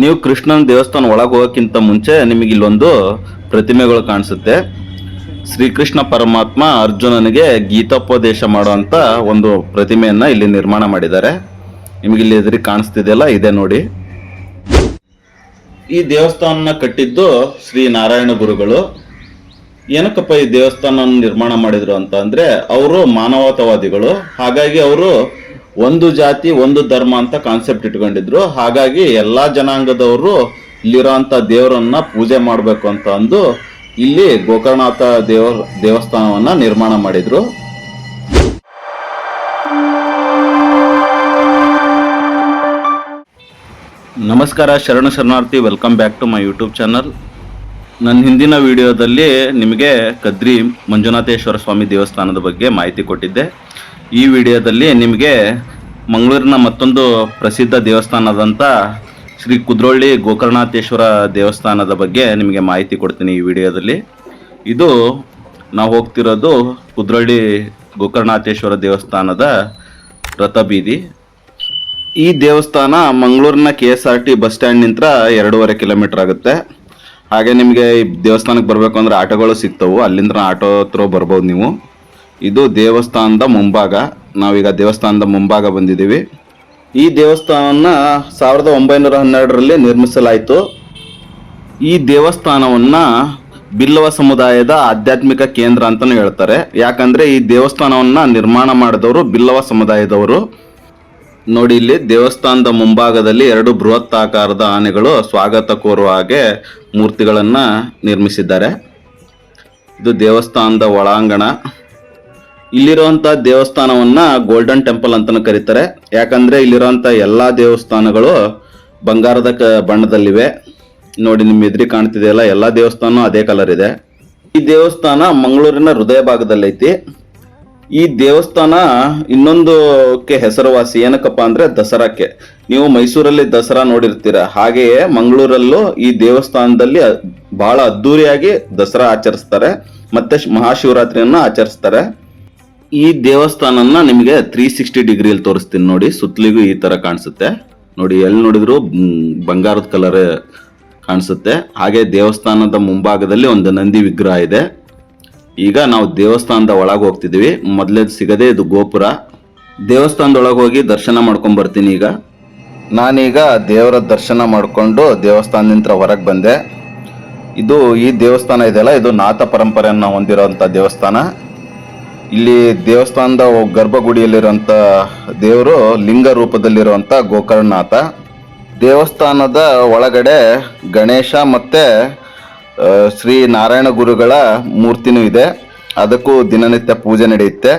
ನೀವು ಕೃಷ್ಣನ ದೇವಸ್ಥಾನ ಒಳಗೆ ಹೋಗೋಕ್ಕಿಂತ ಮುಂಚೆ ನಿಮಗೆ ಇಲ್ಲೊಂದು ಪ್ರತಿಮೆಗಳು ಕಾಣಿಸುತ್ತೆ. ಶ್ರೀಕೃಷ್ಣ ಪರಮಾತ್ಮ ಅರ್ಜುನನಿಗೆ ಗೀತೋಪದೇಶ ಮಾಡುವಂಥ ಒಂದು ಪ್ರತಿಮೆಯನ್ನು ಇಲ್ಲಿ ನಿರ್ಮಾಣ ಮಾಡಿದ್ದಾರೆ. ನಿಮಗೆ ಇಲ್ಲಿ ಎದುರಿಗೆ ಕಾಣಿಸ್ತಿದೆಯಲ್ಲ, ಇದೆ ನೋಡಿ. ಈ ದೇವಸ್ಥಾನನ ಕಟ್ಟಿದ್ದು ಶ್ರೀ ನಾರಾಯಣ ಗುರುಗಳು. ಏನಕ್ಕಪ್ಪ ಈ ದೇವಸ್ಥಾನ ನಿರ್ಮಾಣ ಮಾಡಿದ್ರು ಅಂತ ಅವರು ಮಾನವತಾವಾದಿಗಳು. ಹಾಗಾಗಿ ಅವರು ಒಂದು ಜಾತಿ, ಒಂದು ಧರ್ಮ ಅಂತ ಕಾನ್ಸೆಪ್ಟ್ ಇಟ್ಕೊಂಡಿದ್ರು. ಹಾಗಾಗಿ ಎಲ್ಲಾ ಜನಾಂಗದವರು ಇಲ್ಲಿರೋಂಥ ದೇವರನ್ನ ಪೂಜೆ ಮಾಡಬೇಕು ಅಂತ ಅಂದು ಇಲ್ಲಿ ಗೋಕರ್ಣನಾಥ ದೇವ, ದೇವಸ್ಥಾನವನ್ನ ನಿರ್ಮಾಣ ಮಾಡಿದ್ರು. ನಮಸ್ಕಾರ, ಶರಣ ಶರಣಾರ್ಥಿ welcome back to my YouTube channel ನನ್ನ ಹಿಂದಿನ ವಿಡಿಯೋದಲ್ಲಿ ನಿಮಗೆ ಕದ್ರಿ ಮಂಜುನಾಥೇಶ್ವರ ಸ್ವಾಮಿ ದೇವಸ್ಥಾನದ ಬಗ್ಗೆ ಮಾಹಿತಿ ಕೊಟ್ಟಿದ್ದೆ. ಈ ವಿಡಿಯೋದಲ್ಲಿ ನಿಮಗೆ ಮಂಗಳೂರಿನ ಮತ್ತೊಂದು ಪ್ರಸಿದ್ಧ ದೇವಸ್ಥಾನದಂಥ ಶ್ರೀ ಕುದ್ರೋಳಿ ಗೋಕರ್ಣಾಥೇಶ್ವರ ದೇವಸ್ಥಾನದ ಬಗ್ಗೆ ನಿಮಗೆ ಮಾಹಿತಿ ಕೊಡ್ತೀನಿ ಈ ವಿಡಿಯೋದಲ್ಲಿ. ಇದು ನಾವು ಹೋಗ್ತಿರೋದು ಕುದ್ರೋಳಿ ಗೋಕರ್ಣಾಥೇಶ್ವರ ದೇವಸ್ಥಾನದ ರಥಬೀದಿ. ಈ ದೇವಸ್ಥಾನ ಮಂಗಳೂರಿನ K S R T bus stand ನಿಂತ್ರ ಎರಡೂವರೆ ಕಿಲೋಮೀಟರ್ ಆಗುತ್ತೆ. ಹಾಗೆ ನಿಮಗೆ ಈ ದೇವಸ್ಥಾನಕ್ಕೆ ಬರಬೇಕು ಅಂದರೆ ಆಟೋಗಳು ಸಿಗ್ತವೆ. ಅಲ್ಲಿಂದ ಆಟೋ ಹತ್ರ ಬರ್ಬೋದು ನೀವು. ಇದು ದೇವಸ್ಥಾನದ ಮುಂಭಾಗ. ನಾವೀಗ ದೇವಸ್ಥಾನದ ಮುಂಭಾಗ ಬಂದಿದ್ದೀವಿ. ಈ ದೇವಸ್ಥಾನವನ್ನು ಸಾವಿರದ ಒಂಬೈನೂರ ಹನ್ನೆರಡರಲ್ಲಿ ನಿರ್ಮಿಸಲಾಯಿತು. ಈ ದೇವಸ್ಥಾನವನ್ನು ಬಿಲ್ಲವ ಸಮುದಾಯದ ಆಧ್ಯಾತ್ಮಿಕ ಕೇಂದ್ರ ಅಂತಲೂ ಹೇಳ್ತಾರೆ. ಯಾಕಂದ್ರೆ ಈ ದೇವಸ್ಥಾನವನ್ನು ನಿರ್ಮಾಣ ಮಾಡಿದವರು ಬಿಲ್ಲವ ಸಮುದಾಯದವರು. ನೋಡಿ ಇಲ್ಲಿ ದೇವಸ್ಥಾನದ ಮುಂಭಾಗದಲ್ಲಿ ಎರಡು ಬೃಹತ್ ಆಕಾರದ ಆನೆಗಳು ಸ್ವಾಗತ ಕೋರುವ ಹಾಗೆ ಮೂರ್ತಿಗಳನ್ನು ನಿರ್ಮಿಸಿದ್ದಾರೆ. ಇದು ದೇವಸ್ಥಾನದ ಒಳಾಂಗಣ. ಇಲ್ಲಿರುವಂತ ದೇವಸ್ಥಾನವನ್ನ ಗೋಲ್ಡನ್ ಟೆಂಪಲ್ ಅಂತಾನು ಕರೀತಾರೆ. ಯಾಕಂದ್ರೆ ಇಲ್ಲಿರುವಂತ ಎಲ್ಲಾ ದೇವಸ್ಥಾನಗಳು ಬಂಗಾರದ ಬಣ್ಣದಲ್ಲಿವೆ. ನೋಡಿ ನಿಮ್ಮ ಎದುರಿ ಕಾಣ್ತಿದೆಯಲ್ಲ ಎಲ್ಲಾ ದೇವಸ್ಥಾನ ಅದೇ ಕಲರ್ ಇದೆ. ಈ ದೇವಸ್ಥಾನ ಮಂಗಳೂರಿನ ಹೃದಯ ಭಾಗದಲ್ಲೈತಿ. ಈ ದೇವಸ್ಥಾನ ಇನ್ನೊಂದಕ್ಕೆ ಹೆಸರುವಾಸಿ ಏನಕ್ಕಪ್ಪ ಅಂದ್ರೆ ದಸರಾಕ್ಕೆ. ನೀವು ಮೈಸೂರಲ್ಲಿ ದಸರಾ ನೋಡಿರ್ತೀರ. ಹಾಗೆಯೇ ಮಂಗಳೂರಲ್ಲೂ ಈ ದೇವಸ್ಥಾನದಲ್ಲಿ ಬಹಳ ಅದ್ದೂರಿಯಾಗಿ ದಸರಾ ಆಚರಿಸ್ತಾರೆ. ಮತ್ತೆ ಮಹಾಶಿವರಾತ್ರಿಯನ್ನ ಆಚರಿಸ್ತಾರೆ. ಈ ದೇವಸ್ಥಾನನ ನಿಮಗೆ ತ್ರೀ ಸಿಕ್ಸ್ಟಿ ಡಿಗ್ರಿಯಲ್ಲಿ ತೋರಿಸ್ತೀನಿ ನೋಡಿ, ಸುತ್ತಲಿಗೂ ಈ ಥರ ಕಾಣಿಸುತ್ತೆ. ನೋಡಿ, ಎಲ್ಲಿ ನೋಡಿದ್ರು ಬಂಗಾರದ ಕಲರ್ ಕಾಣಿಸುತ್ತೆ. ಹಾಗೆ ದೇವಸ್ಥಾನದ ಮುಂಭಾಗದಲ್ಲಿ ಒಂದು ನಂದಿ ವಿಗ್ರಹ ಇದೆ. ಈಗ ನಾವು ದೇವಸ್ಥಾನದ ಒಳಗೆ ಹೋಗ್ತಿದ್ದೀವಿ. ಮೊದಲೇದು ಸಿಗದೆ ಇದು ಗೋಪುರ. ದೇವಸ್ಥಾನದೊಳಗೆ ಹೋಗಿ ದರ್ಶನ ಮಾಡ್ಕೊಂಡು ಬರ್ತೀನಿ ಈಗ. ನಾನೀಗ ದೇವರ ದರ್ಶನ ಮಾಡಿಕೊಂಡು ದೇವಸ್ಥಾನದಿಂದ ಹೊರಗೆ ಬಂದೆ. ಇದು ಈ ದೇವಸ್ಥಾನ ಇದೆಯಲ್ಲ, ಇದು ನಾಥ ಪರಂಪರೆಯನ್ನು ಹೊಂದಿರೋವಂಥ ದೇವಸ್ಥಾನ. ಇಲ್ಲಿ ದೇವಸ್ಥಾನದ ಗರ್ಭಗುಡಿಯಲ್ಲಿರುವಂತ ದೇವರು ಲಿಂಗ ರೂಪದಲ್ಲಿರುವಂತ ಗೋಕರ್ಣನಾಥ. ದೇವಸ್ಥಾನದ ಒಳಗಡೆ ಗಣೇಶ ಮತ್ತೆ ಶ್ರೀ ನಾರಾಯಣ ಗುರುಗಳ ಮೂರ್ತಿನೂ ಇದೆ. ಅದಕ್ಕೂ ದಿನನಿತ್ಯ ಪೂಜೆ ನಡೆಯುತ್ತೆ.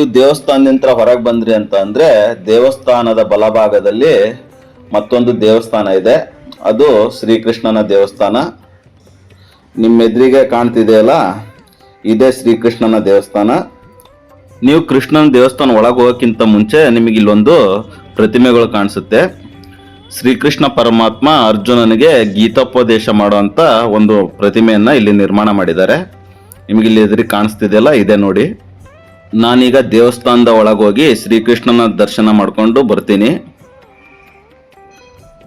ಈ ದೇವಸ್ಥಾನದಿಂದ ಹೊರಗೆ ಬಂದ್ರಿ ಅಂತ ಅಂದ್ರೆ ದೇವಸ್ಥಾನದ ಬಲಭಾಗದಲ್ಲಿ ಮತ್ತೊಂದು ದೇವಸ್ಥಾನ ಇದೆ. ಅದು ಶ್ರೀಕೃಷ್ಣನ ದೇವಸ್ಥಾನ. ನಿಮ್ಮ ಎದುರಿಗೆ ಕಾಣ್ತಿದೆಯಲ್ಲ? ಇದೇ ಶ್ರೀಕೃಷ್ಣನ ದೇವಸ್ಥಾನ. ನೀವು ಕೃಷ್ಣನ ದೇವಸ್ಥಾನ ಒಳಗೆ ಹೋಗೋಕ್ಕಿಂತ ಮುಂಚೆ ನಿಮಗೆ ಇಲ್ಲೊಂದು ಪ್ರತಿಮೆಗಳು ಕಾಣಿಸುತ್ತೆ. ಶ್ರೀಕೃಷ್ಣ ಪರಮಾತ್ಮ ಅರ್ಜುನನಿಗೆ ಗೀತೋಪದೇಶ ಮಾಡುವಂಥ ಒಂದು ಪ್ರತಿಮೆಯನ್ನು ಇಲ್ಲಿ ನಿರ್ಮಾಣ ಮಾಡಿದ್ದಾರೆ. ನಿಮಗೆ ಇಲ್ಲಿ ಎದುರಿಗೆ ಕಾಣಿಸ್ತಿದೆಯಲ್ಲ, ಇದೆ ನೋಡಿ. ನಾನೀಗ ದೇವಸ್ಥಾನದ ಒಳಗೆ ಹೋಗಿ ಶ್ರೀಕೃಷ್ಣನ ದರ್ಶನ ಮಾಡಿಕೊಂಡು ಬರ್ತೀನಿ.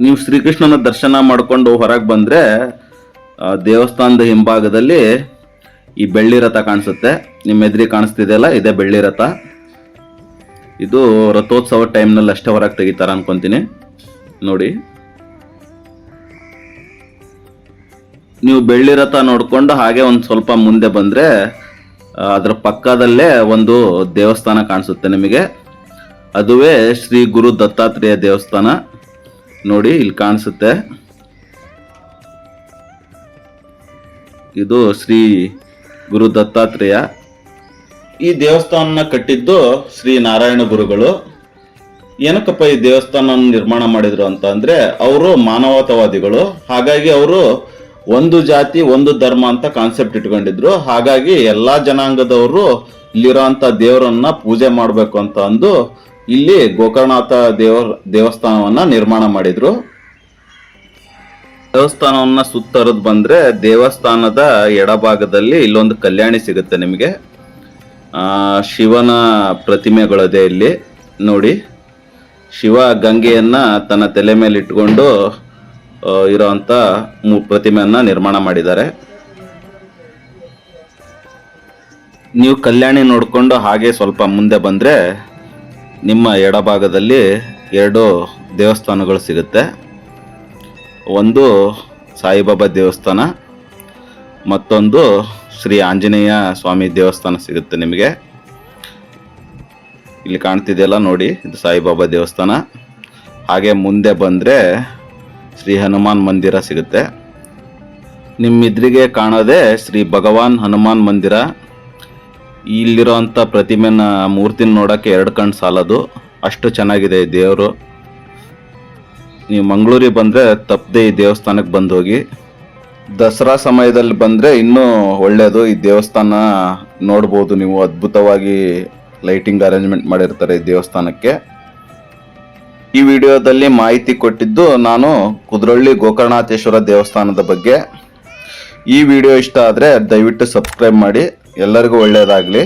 ನೀವು ಶ್ರೀಕೃಷ್ಣನ ದರ್ಶನ ಮಾಡಿಕೊಂಡು ಹೊರಗೆ ಬಂದರೆ ದೇವಸ್ಥಾನದ ಹಿಂಭಾಗದಲ್ಲಿ ಈ ಬೆಳ್ಳಿ ರಥ ಕಾಣಿಸುತ್ತೆ. ನಿಮ್ಮ ಎದುರಿಗೆ ಕಾಣಿಸ್ತಿದೆಯಲ್ಲ? ಇದೆ ಬೆಳ್ಳಿ ರಥ. ಇದು ರಥೋತ್ಸವ ಟೈಮ್ನಲ್ಲಿ ಅಷ್ಟೇ ಹೊರಗೆ ತೆಗಿತಾರ ಅನ್ಕೊಂತೀನಿ. ನೋಡಿ. ನೀವು ಬೆಳ್ಳಿ ರಥ ನೋಡ್ಕೊಂಡು ಹಾಗೆ ಒಂದು ಸ್ವಲ್ಪ ಮುಂದೆ ಬಂದ್ರೆ ಅದರ ಪಕ್ಕದಲ್ಲೇ ಒಂದು ದೇವಸ್ಥಾನ ಕಾಣಿಸುತ್ತೆ ನಿಮಗೆ. ಅದುವೇ ಶ್ರೀ ಗುರು ದತ್ತಾತ್ರೇಯ ದೇವಸ್ಥಾನ. ನೋಡಿ, ಇಲ್ಲಿ ಕಾಣಿಸುತ್ತೆ. ಇದು ಶ್ರೀ ಗುರು ದತ್ತಾತ್ರೇಯ. ಈ ದೇವಸ್ಥಾನ ಕಟ್ಟಿದ್ದು ಶ್ರೀ ನಾರಾಯಣ ಗುರುಗಳು. ಏನಕ್ಕಪ್ಪ ಈ ದೇವಸ್ಥಾನ ನಿರ್ಮಾಣ ಮಾಡಿದ್ರು ಅಂತ ಅಂದ್ರೆ ಅವರು ಮಾನವತಾವಾದಿಗಳು. ಹಾಗಾಗಿ ಅವರು ಒಂದು ಜಾತಿ, ಒಂದು ಧರ್ಮ ಅಂತ ಕಾನ್ಸೆಪ್ಟ್ ಇಟ್ಕೊಂಡಿದ್ರು. ಹಾಗಾಗಿ ಎಲ್ಲಾ ಜನಾಂಗದವರು ಇಲ್ಲಿರೋಂಥ ದೇವರನ್ನ ಪೂಜೆ ಮಾಡಬೇಕು ಅಂತ ಅಂದು ಇಲ್ಲಿ ಗೋಕರ್ಣನಾಥ ದೇವರ, ದೇವಸ್ಥಾನವನ್ನ ನಿರ್ಮಾಣ ಮಾಡಿದ್ರು. ದೇವಸ್ಥಾನವನ್ನ ಸುತ್ತರದ್ ಬಂದ್ರೆ ದೇವಸ್ಥಾನದ ಎಡಭಾಗದಲ್ಲಿ ಇಲ್ಲೊಂದು ಕಲ್ಯಾಣಿ ಸಿಗುತ್ತೆ ನಿಮಗೆ. ಆ, ಶಿವನ ಪ್ರತಿಮೆಗಳದೆ ಇಲ್ಲಿ ನೋಡಿ. ಶಿವ ಗಂಗೆಯನ್ನ ತನ್ನ ತಲೆ ಮೇಲೆ ಇಟ್ಕೊಂಡು ಇರೋವಂಥ ಪ್ರತಿಮೆಯನ್ನ ಪ್ರತಿಮೆಯನ್ನು ನಿರ್ಮಾಣ ಮಾಡಿದ್ದಾರೆ. ನೀವು ಕಲ್ಯಾಣಿ ನೋಡಿಕೊಂಡು ಹಾಗೆ ಸ್ವಲ್ಪ ಮುಂದೆ ಬಂದರೆ ನಿಮ್ಮ ಎಡಭಾಗದಲ್ಲಿ ಎರಡು ದೇವಸ್ಥಾನಗಳು ಸಿಗುತ್ತೆ. ಒಂದು ಸಾಯಿಬಾಬಾ ದೇವಸ್ಥಾನ, ಮತ್ತೊಂದು ಶ್ರೀ ಆಂಜನೇಯ ಸ್ವಾಮಿ ದೇವಸ್ಥಾನ ಸಿಗುತ್ತೆ ನಿಮಗೆ. ಇಲ್ಲಿ ಕಾಣ್ತಿದೆಯಲ್ಲ ನೋಡಿ, ಇದು ಸಾಯಿಬಾಬಾ ದೇವಸ್ಥಾನ. ಹಾಗೆ ಮುಂದೆ ಬಂದರೆ ಶ್ರೀ ಹನುಮಾನ್ ಮಂದಿರ ಸಿಗುತ್ತೆ. ನಿಮ್ಮಿದ್ರಿಗೆ ಕಾಣೋದೇ ಶ್ರೀ ಭಗವಾನ್ ಹನುಮಾನ್ ಮಂದಿರ. ಇಲ್ಲಿರೋಂಥ ಪ್ರತಿಮೆನ ಮೂರ್ತಿನ ನೋಡೋಕ್ಕೆ ಎರಡು ಕಣ್ಣು ಸಾಲದು. ಅಷ್ಟು ಚೆನ್ನಾಗಿದೆ ದೇವರು. ನೀವು ಮಂಗಳೂರಿಗೆ ಬಂದರೆ ತಪ್ಪದೆ ಈ ದೇವಸ್ಥಾನಕ್ಕೆ ಬಂದು ಹೋಗಿ ದಸರಾ ಸಮಯದಲ್ಲಿ ಬಂದರೆ ಇನ್ನೂ ಒಳ್ಳೆಯದು ಈ ದೇವಸ್ಥಾನ ನೋಡ್ಬೋದು ನೀವು. ಅದ್ಭುತವಾಗಿ ಲೈಟಿಂಗ್ ಅರೇಂಜ್ಮೆಂಟ್ ಮಾಡಿರ್ತಾರೆ ಈ ದೇವಸ್ಥಾನಕ್ಕೆ. ಈ ವಿಡಿಯೋದಲ್ಲಿ ಮಾಹಿತಿ ಕೊಟ್ಟಿದ್ದು ನಾನು ಕುದ್ರಳ್ಳಿ ಗೋಕರ್ಣಾಥೇಶ್ವರ ದೇವಸ್ಥಾನದ ಬಗ್ಗೆ. ಈ ವಿಡಿಯೋ ಇಷ್ಟ ಆದರೆ ದಯವಿಟ್ಟು ಸಬ್ಸ್ಕ್ರೈಬ್ ಮಾಡಿ. ಎಲ್ಲರಿಗೂ ಒಳ್ಳೆಯದಾಗಲಿ